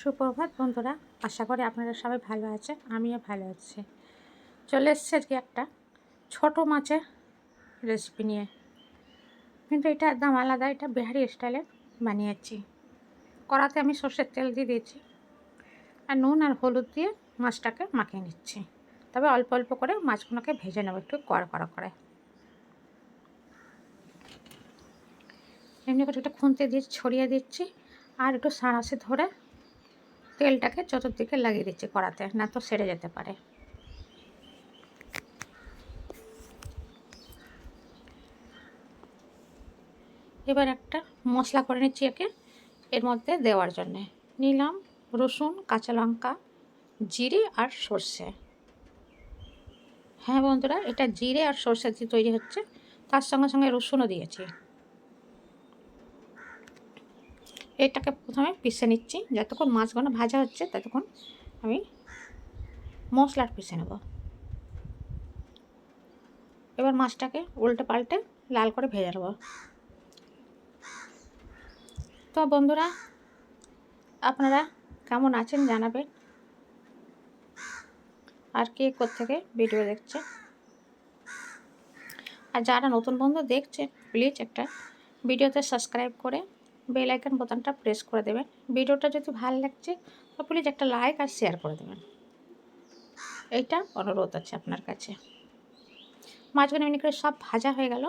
সুপ্রভাত বন্ধুরা, আশা করি আপনারা সবাই ভালো আছেন, আমিও ভালো আছি। চলে এসছে আজকে একটা ছোট মাছের রেসিপি নিয়ে। কিন্তু এটা একদম আলাদা, এটা বিহারি স্টাইলে বানিয়েছি। কড়াতে আমি সর্ষের তেল দিয়ে দিয়েছি আর নুন আর হলুদ দিয়ে মাছটাকে মাখিয়ে নিচ্ছি। তবে অল্প অল্প করে মাছগুলোকে ভেজে নেব একটু কড়া কড়া করে। এমনি করে একটু খুন্তি দিয়ে ছড়িয়ে দিচ্ছি আর একটু সাঁড়াশি ধরে তেলটাকে চতুর্দিকে লাগিয়ে দিচ্ছি কড়াতে, না তো সেরে যেতে পারে। এবার একটা মশলা করে নিচ্ছি একে, এর মধ্যে দেওয়ার জন্যে। নিলাম রসুন, কাঁচা লঙ্কা, জিরে আর সর্ষে। হ্যাঁ বন্ধুরা, এটা জিরে আর সর্ষে দিয়ে তৈরি হচ্ছে, তার সঙ্গে সঙ্গে রসুনও দিয়েছি। এটাকে প্রথমে পিষে নিচ্ছি। যতক্ষণ মাছগুলো ভাজা হচ্ছে, ততক্ষণ আমি মশলার পিষে নেব। এবার মাছটাকে উল্টে পাল্টে লাল করে ভেজে নেব। তো বন্ধুরা, আপনারা কেমন আছেন জানাবেন। আর কে থেকে ভিডিও দেখছে। আর যারা নতুন বন্ধু দেখছে, প্লিজ একটা ভিডিওতে সাবস্ক্রাইব করে বেল আইকন বোতামটা প্রেস করে দেবেন। ভিডিওটা যদি ভালো লাগছে, তো প্লিজ একটা লাইক আর শেয়ার করে দেবেন। এইটা অনুরোধ আছে আপনার কাছে। মাছগুলো এমনি করে সব ভাজা হয়ে গেল।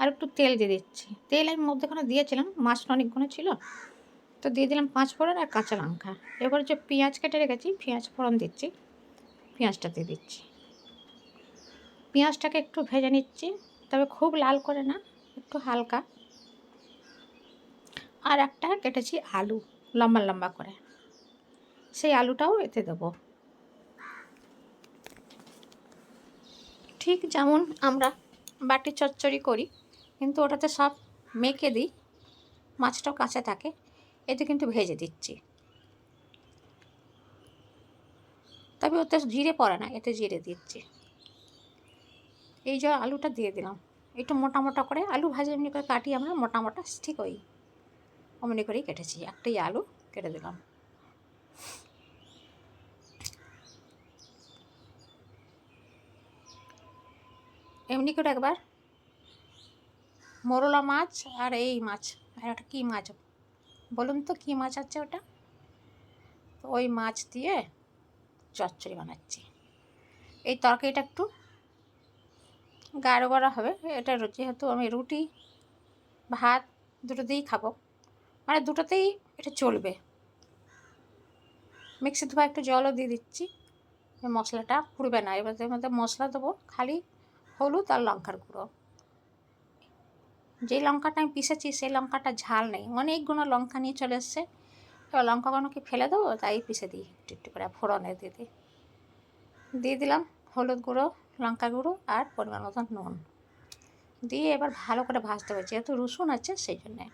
আর একটু তেল দিয়ে দিচ্ছি। তেল আমি মধ্যেখানে দিয়েছিলাম মাছটা অনেকগুলো ছিল। তো দিয়ে দিলাম পাঁচ ফোড়ন আর কাঁচা লঙ্কা। এবার যে পেঁয়াজ কেটে রেখেছি, পেঁয়াজ ফোড়ন দিচ্ছি, পেঁয়াজটা দিয়ে দিচ্ছি। পেঁয়াজটাকে একটু ভেজে নিচ্ছি, তবে খুব লাল করে না, একটু হালকা। আর একটা কেটেছি আলু, লম্বা লম্বা করে। সেই আলুটাও এতে দেব। ঠিক যেমন আমরা বাটি চচ্চড়ি করি, কিন্তু ওটাতে সব মেখে দিই, মাছটাও কাঁচা থাকে, এতে কিন্তু ভেজে দিচ্ছি। তবে ওতে জিরে পড়ে না, এতে জিরে দিচ্ছি। এই যে আলুটা দিয়ে দিলাম, একটু মোটা মোটা করে, আলু ভাজা এমনি করে কাটি আমরা, মোটা মোটা, ঠিক ওই অমনি করেই কেটেছি, একটাই আলু, কেটে দিলাম। এমনি করে একবার। মোরলা মাছ আর এই মাছ, আর একটা কী মাছ? বলুন তো কী মাছ আছে ওটা? ওই মাছ দিয়ে চচ্চড়ি বানাচ্ছি। এই তরকারিটা একটু গাঢ় করা হবে, এটা যেহেতু আমি রুটি, ভাত দুটো দিয়েই খাব। মানে দুটোতেই এটা চলবে। মিক্সি ধোয়া একটু জলও দিয়ে দিচ্ছি। মশলাটা পুড়বে না। এবার এর মধ্যে মশলা দেবো খালি হলুদ আর লঙ্কার গুঁড়ো। যেই লঙ্কাটা আমি পিসেছি সেই লঙ্কাটা ঝাল নেই। অনেকগুলো লঙ্কা নিয়ে চলে এসছে। এবার লঙ্কাগুলো কি ফেলে দেবো, তাই পিসে দিই একটু একটু করে, ফোড়নে দিয়ে দিই। দিয়ে দিলাম হলুদ গুঁড়ো, লঙ্কা গুঁড়ো আর পরিমাণ মতন নুন। দিয়ে এবার ভালো করে ভাজতে হবে, যেহেতু রসুন আছে সেই জন্যে।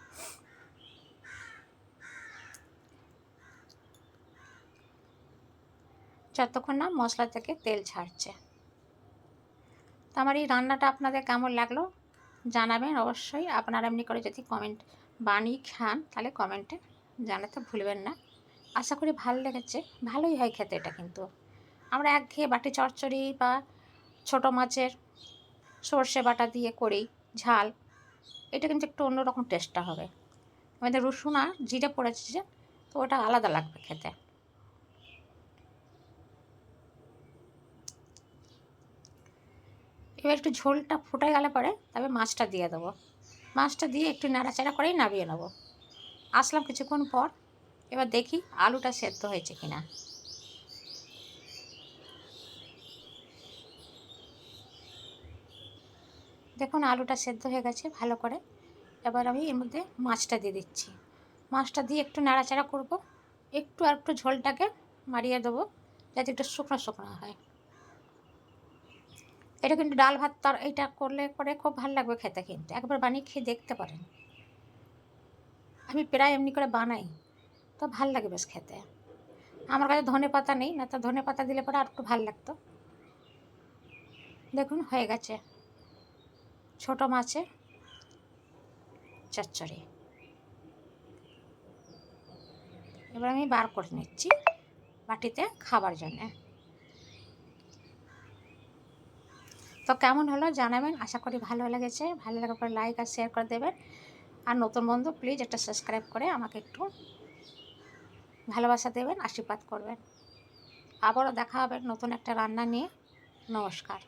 যতক্ষণ না মশলা থেকে তেল ছাড়ছে। তো আমার এই রান্নাটা আপনাদের কেমন লাগল জানাবেন অবশ্যই। আপনারা এমনি করে যদি কমেন্ট বানিয়ে খান, তাহলে কমেন্টে জানাতে ভুলবেন না। আশা করি ভালো লেগেছে, ভালোই হয় খেতে এটা কিন্তু। আমরা একঘেয়ে বাটি চচ্চড়ি বা ছোটো মাছের সর্ষে বাটা দিয়ে করি, ঝাল, এটা কিন্তু একটু অন্যরকম টেস্টটা হবে। আমাদের রসুন আর জিরে পড়েছে যে, তো ওটা আলাদা লাগবে খেতে। এবার একটু ঝোলটা ফুটে গেলে পরে তবে মাছটা দিয়ে দেবো। মাছটা দিয়ে একটু নাড়াচাড়া করেই নামিয়ে নেব। আসলাম কিছুক্ষণ পর, এবার দেখি আলুটা সেদ্ধ হয়েছে কিনা। দেখুন আলুটা সেদ্ধ হয়ে গেছে ভালো করে। এবার আমি এর মধ্যে মাছটা দিয়ে দিচ্ছি। মাছটা দিয়ে একটু নাড়াচাড়া করব। একটু আর একটু ঝোলটাকে মারিয়ে দেবো যাতে একটু শুকনো শুকনো হয়। এটা কিন্তু ডাল ভাত তার এইটা করলে পরে খুব ভালো লাগবে খেতে কিন্তু। একবার বানিয়ে খেয়ে দেখতে পারেন। আমি প্রায় এমনি করে বানাই, তো ভালো লাগে বেশ খেতে। আমার কাছে ধনে পাতা নেই, না তো ধনে পাতা দিলে পরে আর একটু ভালো লাগতো। দেখুন, হয়ে গেছে। ছোটো মাছে চচ্চড়ি। এবার আমি বার করে নিচ্ছি বাটিতে খাবার জন্যে। তো কেমন হলো জানাবেন। আশা করি ভালো লেগেছে। ভালো লাগার পরে লাইক আর শেয়ার করে দেবেন। আর নতুন বন্ধু প্লিজ একটা সাবস্ক্রাইব করে আমাকে একটু ভালোবাসা দেবেন, আশীর্বাদ করবেন। আবারও দেখা হবে নতুন একটা রান্না নিয়ে। নমস্কার।